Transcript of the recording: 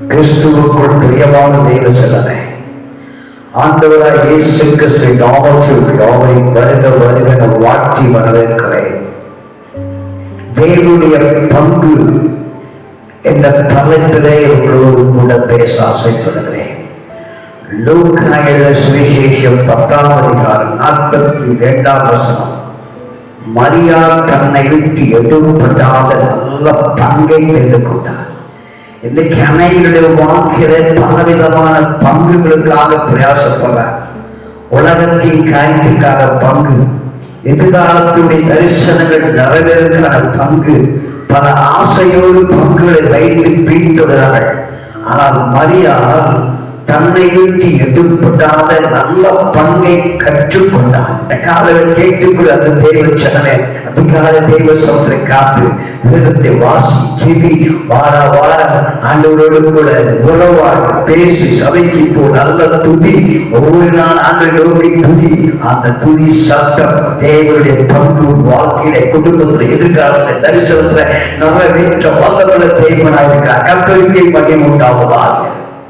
கிறிஸ்துவுக்குள் பிரியமான தெய்வ செல்லமே ஆண்டவராய் இயேசு கிறிஸ்து நாமத்தில் யாவை வருக வருக என வாழ்த்தி வரவேற்கிறேன். தேவனுடைய பங்கு என்ற தலைப்பிலே உங்களோடு கூட பேச ஆசைப்படுகிறேன். லூக்கா சுவிசேஷம் பத்தாம் அதிகாரம் நாற்பத்தி இரண்டாம் வசனம். மரியா தன்னை விட்டு எடுப்படாத நல்ல பங்கை தெரிந்து கொண்டார். இன்னைக்கு அனைவருடைய வாழ்க்கையில பலவிதமான பங்குகளுக்காக பிரயாசப்படுற உலகத்தின் காரியத்துக்காக பங்கு எதிர்காலத்துடைய தரிசனங்கள் நிறைவேறுக்கான பங்கு பல ஆசையோடு பங்குகளை வைத்து பின்தொடர்கிறார்கள் ஆனால் மரியாதை தன்னை விட்டு எடுப்படாத நல்ல பங்கை கற்றுக்கொண்டான். இந்த காலையில் கேட்டுக்குள்ள அந்த தெய்வ சனமே அதிகால தெய்வ சோத்திரை காத்து வேதத்தை வாசி செவி வார வாரம் ஆண்டவரோடு கூட உறவாடு பேசி சபைக்கு போ நல்ல துதி. ஒவ்வொரு நாள் ஆண்டு நோக்கி துதி. அந்த துதி சட்டம் தேவனுடைய பங்கு வாழ்க்கையில குடும்பத்துல எதிர்காலத்துல தரிசனத்துல நிறைவேற்ற வல்லவல்ல தேவனாயிருக்கிறார். கத்தரிக்கை மகிமுண்டாவதாக